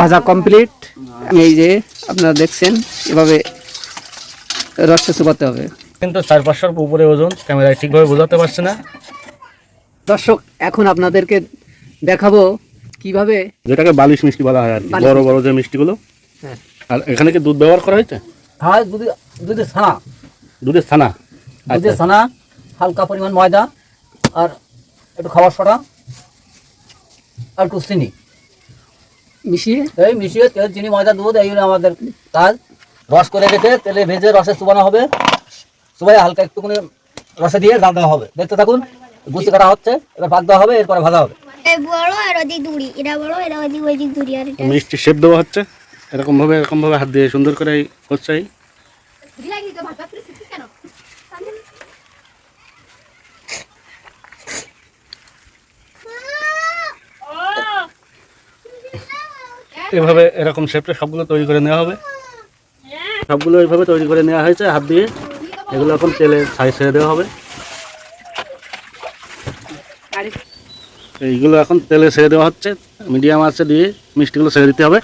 ভাজা কমপ্লিট এই যে আপনারা দেখছেন এভাবে রসে চুপাতে হবে। কিন্তু চার পাঁচশোর উপরে ওজন ক্যামেরায় ঠিকভাবে বোঝাতে পারছে না। দর্শক এখন আপনাদেরকে দেখাবো কীভাবে যেটাকে বালিশ মিষ্টি বলা হয় আর কি বড় বড় যে মিষ্টিগুলো। হ্যাঁ। আর এখানে কি দুধ ব্যবহার করা হয়েছে? হ্যাঁ দুধে দুধের ছানা। দুধের ছানা? দুধের আচ্ছা। ছানা হালকা পরিমাণ ময়দা আর একটু খাবার সোডা আর একটু চিনি। মিশিয়ে। এই মিশিয়ে তেল চিনি ময়দা দুধ এই আমাদের কাজ। রস করে রেখে তেলে ভেজে রসে চুবানো হবে। চুবাই হালকা একটুখানি রসে দিয়ে জাল দেওয়া হবে। দেখতে থাকুন গুছি কাটা হচ্ছে এবার ভাগ দেওয়া হবে এরপরে ভাজা হবে। মিষ্টি শেপ দেওয়া হচ্ছে। এরকম ভাবে এরকম ভাবে হাত দিয়ে সুন্দর করে এই এভাবে এরকম শেপটা সবগুলো তৈরি করে নেওয়া হবে। সবগুলো এইভাবে তৈরি করে নেওয়া হয়েছে হাত দিয়ে। এগুলো এখন তেলে ছাই ছেড়ে দেওয়া হবে। এইগুলো এখন তেলে ছেড়ে দেওয়া হচ্ছে। মিডিয়াম আছে দিয়ে মিষ্টিগুলো ছেড়ে দিতে হবে।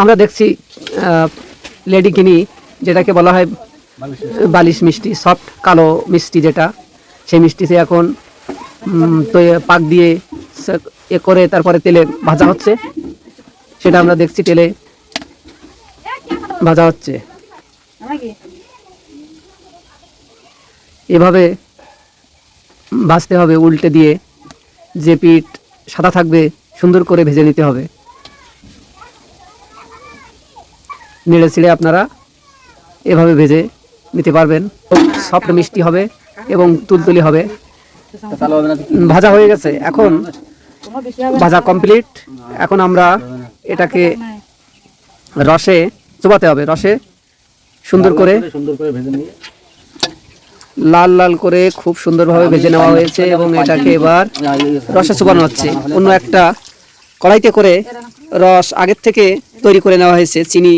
আমরা দেখছি লেডি কিনি যেটাকে বলা হয় বালিশ মিষ্টি সফট কালো মিষ্টি যেটা, সেই মিষ্টিতে এখন পাক দিয়ে এ করে তারপরে তেলে ভাজা হচ্ছে। সেটা আমরা দেখছি তেলে ভাজা হচ্ছে। এভাবে ভাজতে হবে, উল্টে দিয়ে যে পিঠ সাদা থাকবে, সুন্দর করে ভেজে নিতে হবে। নেড়ে ছিঁড়ে আপনারা এভাবে ভেজে নিতে পারবেন। সফট মিষ্টি হবে এবং তুলতুলি হবে। ভাজা হয়ে গেছে। এখন ভাজা কমপ্লিট। এখন আমরা এটাকে রসে চোবাতে হবে। রসে সুন্দর করে লাল লাল করে খুব সুন্দরভাবে ভেজে নেওয়া হয়েছে এবং এটাকে এবার রসে চুবানো হচ্ছে। অন্য একটা কড়াইতে করে রস আগের থেকে তৈরি করে নেওয়া হয়েছে। চিনি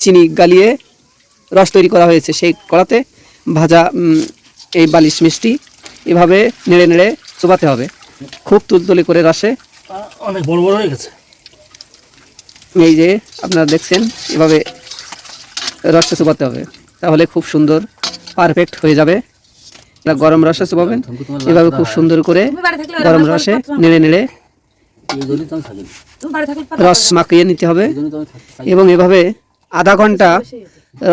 চিনি গালিয়ে রস তৈরি করা হয়েছে। সেই কড়াতে ভাজা এই বালিশ মিষ্টি এভাবে নেড়ে নেড়ে চোবাতে হবে। খুব তুলতুলি করে রসে। অনেক বড় বড় হয়ে গেছে। এই যে আপনারা দেখছেন এভাবে রসে চুবাতে হবে। তাহলে খুব সুন্দর পারফেক্ট হয়ে যাবে। গরম রসে চুবাবেন। এভাবে খুব সুন্দর করে গরম রসে নেড়ে নেড়ে রস মাখিয়ে নিতে হবে। এবং এভাবে আধা ঘণ্টা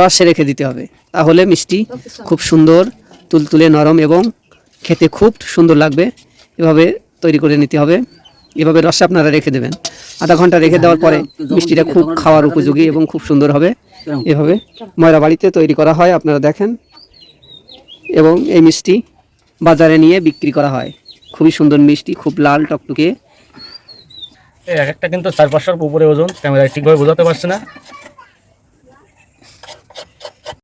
রসে রেখে দিতে হবে। তাহলে মিষ্টি খুব সুন্দর, তুলতুলে, নরম এবং খেতে খুব সুন্দর লাগবে। এভাবে তৈরি করে নিতে হবে। এভাবে রসে আপনারা রেখে দেবেন। আধা ঘণ্টা রেখে দেওয়ার পরে মিষ্টিটা খুব খাওয়ার উপযোগী এবং খুব সুন্দর হবে। এভাবে ময়রা বাড়িতে তৈরি করা হয়, আপনারা দেখেন। এবং এই মিষ্টি বাজারে নিয়ে বিক্রি করা হয়। খুবই সুন্দর মিষ্টি, খুব লাল, টকটকে। এক একটা কিন্তু চার পাঁচশোর উপরে ওজন। ক্যামেরায় ঠিকভাবে বোঝাতে পারছে না।